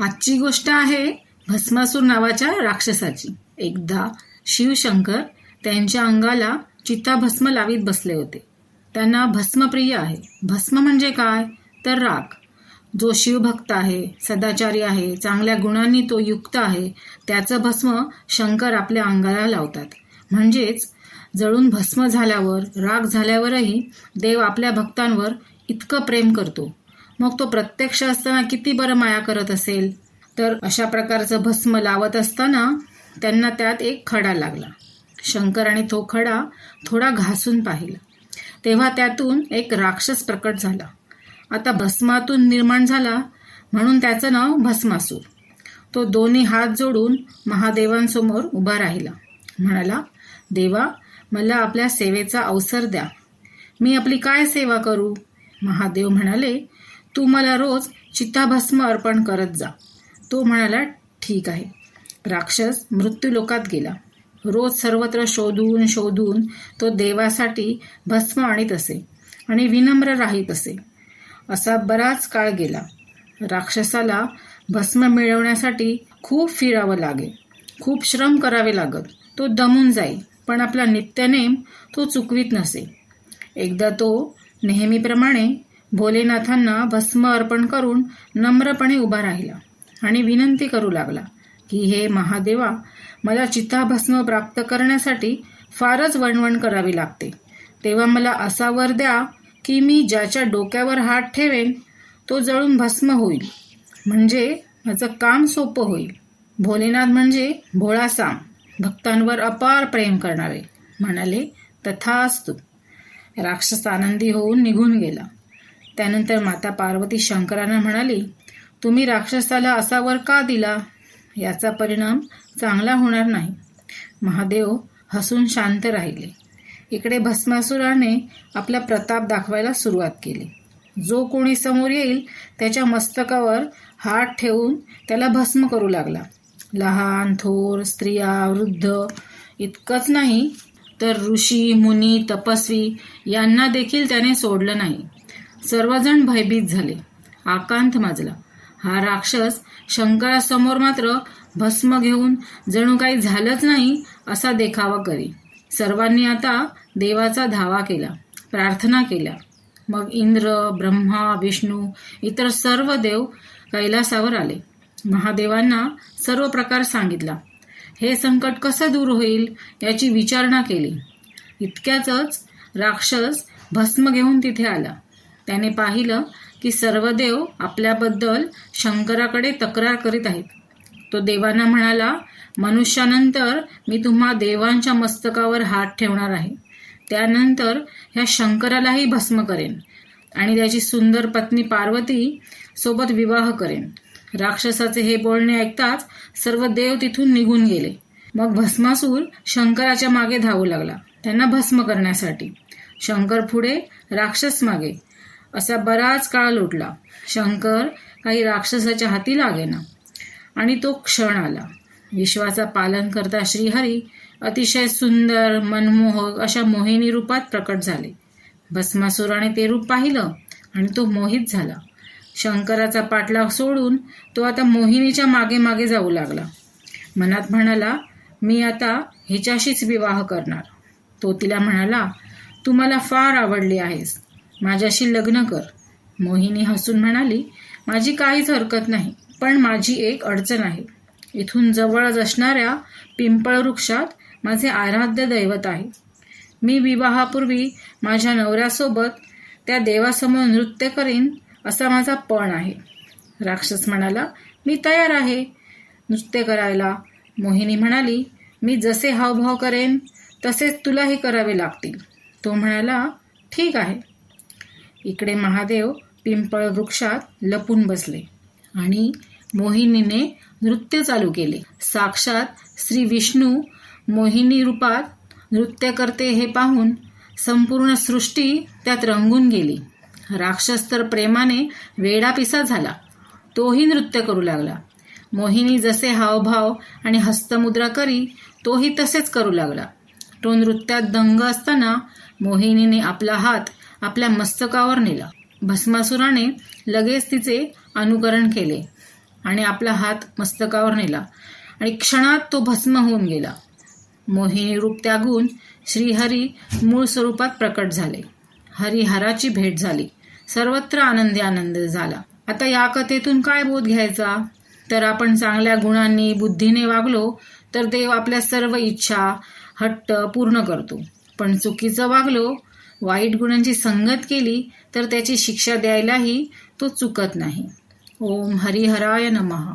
आजची गोष्ट आहे भस्मासूर नावाच्या राक्षसाची. एकदा शिवशंकर त्यांच्या अंगाला चिताभस्म लावीत बसले होते. त्यांना भस्मप्रिय आहे. भस्म म्हणजे काय? तर राग. जो शिवभक्त आहे सदाचारी आहे चांगल्या गुणांनी तो युक्त आहे त्याचं भस्म शंकर आपल्या अंगाला लावतात. म्हणजेच जळून भस्म झाल्यावर राग झाल्यावरही देव आपल्या भक्तांवर इतकं प्रेम करतो. मग तो प्रत्यक्ष असताना किती बरं माया करत असेल? तर अशा प्रकारचं भस्म लावत असताना त्यांना त्यात एक खडा लागला. शंकराने तो खडा थोडा घासून पाहिला. तेव्हा त्यातून एक राक्षस प्रकट झाला. आता भस्मातून निर्माण झाला म्हणून त्याचं नाव भस्मासूर. तो दोन्ही हात जोडून महादेवांसमोर उभा राहिला. म्हणाला देवा मला आपल्या सेवेचा अवसर द्या. मी आपली काय सेवा करू? महादेव म्हणाले तू मला रोज चिताभस्म अर्पण करत जा. तो म्हणाला ठीक आहे. राक्षस मृत्यूलोकात गेला. रोज सर्वत्र शोधून शोधून तो देवासाठी भस्म आणीत असे आणि विनम्र राहीत असे. असा बराच काळ गेला. राक्षसाला भस्म मिळवण्यासाठी खूप फिरावं लागे खूप श्रम करावे लागत. तो दमून जाई पण आपला नित्यनेम तो चुकवीत नसे. एकदा तो नेहमीप्रमाणे भोलेनाथांना भस्म अर्पण करून नम्रपणे उभा राहिला आणि विनंती करू लागला की हे महादेवा मला चिताभस्म प्राप्त करण्यासाठी फारच वणवण करावी लागते. तेव्हा मला असा वर द्या की मी ज्याच्या डोक्यावर हात ठेवेन तो जळून भस्म होईल. म्हणजे माझं काम सोपं होईल. भोलेनाथ म्हणजे भोळासाम भक्तांवर अपार प्रेम करणारे. म्हणाले तथास्तु. राक्षस आनंदी होऊन निघून गेला. त्यानंतर माता पार्वती शंकरांना म्हणाली तुम्ही राक्षसाला असा वर का दिला? याचा परिणाम चांगला होणार नाही. महादेव हसून शांत राहिले. इकडे भस्मासुराने आपला प्रताप दाखवायला सुरुवात केली. जो कोणी समोर येईल त्याच्या मस्तकावर हात ठेवून त्याला भस्म करू लागला. लहान थोर स्त्रिया वृद्ध इतकंच नाही तर ऋषी मुनी तपस्वी यांना देखील त्याने सोडलं नाही. सर्वजण भयभीत झाले. आकांत माजला. हा राक्षस शंकरासमोर मात्र भस्म घेऊन जणू काही झालंच नाही असा देखावा करी. सर्वांनी आता देवाचा धावा केला प्रार्थना केल्या. मग इंद्र ब्रह्मा विष्णू इतर सर्व देव कैलासावर आले. महादेवांना सर्व प्रकार सांगितला. हे संकट कसं दूर होईल याची विचारणा केली. इतक्यातच राक्षस भस्म घेऊन तिथे आला. त्याने पाहिलं की सर्व देव आपल्याबद्दल शंकराकडे तक्रार करीत आहेत. तो देवांना म्हणाला मनुष्यानंतर मी तुम्हा देवांच्या मस्तकावर हात ठेवणार आहे. त्यानंतर ह्या शंकरालाही भस्म करेन आणि त्याची सुंदर पत्नी पार्वती सोबत विवाह करेन. राक्षसाचे हे बोलणे ऐकताच सर्व देव तिथून निघून गेले. मग भस्मासूर शंकराच्या मागे धावू लागला त्यांना भस्म करण्यासाठी. शंकर पुढे राक्षस मागे असा बराच काळ लोटला शंकर काही राक्षसाच्या हाती लागेना. आणि तो क्षण आला. विश्वाचा पालन करता श्रीहरी अतिशय सुंदर मनमोहक अशा मोहिनी रूपात प्रकट झाले. भस्मासुराने ते रूप पाहिलं आणि तो मोहित झाला. शंकराचा पाठलाग सोडून तो आता मोहिनीच्या मागे मागे जाऊ लागला. मनात म्हणाला मी आता हिच्याशीच विवाह करणार. तो तिला म्हणाला तू मला फार आवडली आहेस. माझ्याशी लग्न कर. मोहिनी हसून म्हणाली माझी काहीच हरकत नाही पण माझी एक अडचण आहे. इथून जवळच असणाऱ्या पिंपळ वृक्षात माझे आराध्य दैवत आहे. मी विवाहापूर्वी माझ्या नवऱ्यासोबत त्या देवासमोर नृत्य करीन असा माझा पण आहे. राक्षस म्हणाला मी तयार आहे. नृत्य करायला मोहिनी म्हणाली मी जसे हावभाव करेन तसेच तुलाही करावे लागतील. तो म्हणाला ठीक आहे. इकडे महादेव पिंपळ वृक्षात लपून बसले आणि मोहिनीने नृत्य चालू केले. साक्षात श्री विष्णू मोहिनी रूपात नृत्य करते हे पाहून संपूर्ण सृष्टी त्यात रंगून गेली. राक्षस तर प्रेमाने वेडापिसा झाला. तोही नृत्य करू लागला. मोहिनी जसे हावभाव आणि हस्तमुद्रा करी तोही तसेच करू लागला. तो नृत्यात दंग असताना मोहिनीने आपला हात आपल्या मस्तकावर नेला. भस्मासुराने लगेच तिचे अनुकरण केले आणि आपला हात मस्तकावर नेला. आणि क्षणात तो भस्म होऊन गेला. मोहिनी रूप त्यागून श्रीहरी मूळ स्वरूपात प्रकट झाले. हरिहराची भेट झाली. सर्वत्र आनंदी आनंद झाला. आता या कथेतून काय बोध घ्यायचा? तर आपण चांगल्या गुणांनी बुद्धीने वागलो तर देव आपल्या सर्व इच्छा हट्ट पूर्ण करतो. पण चुकीचं वागलो वाईट गुणांची संगत केली तर त्याची शिक्षा द्यायलाही तो चुकत नाही. ओम हरिहराय नमः.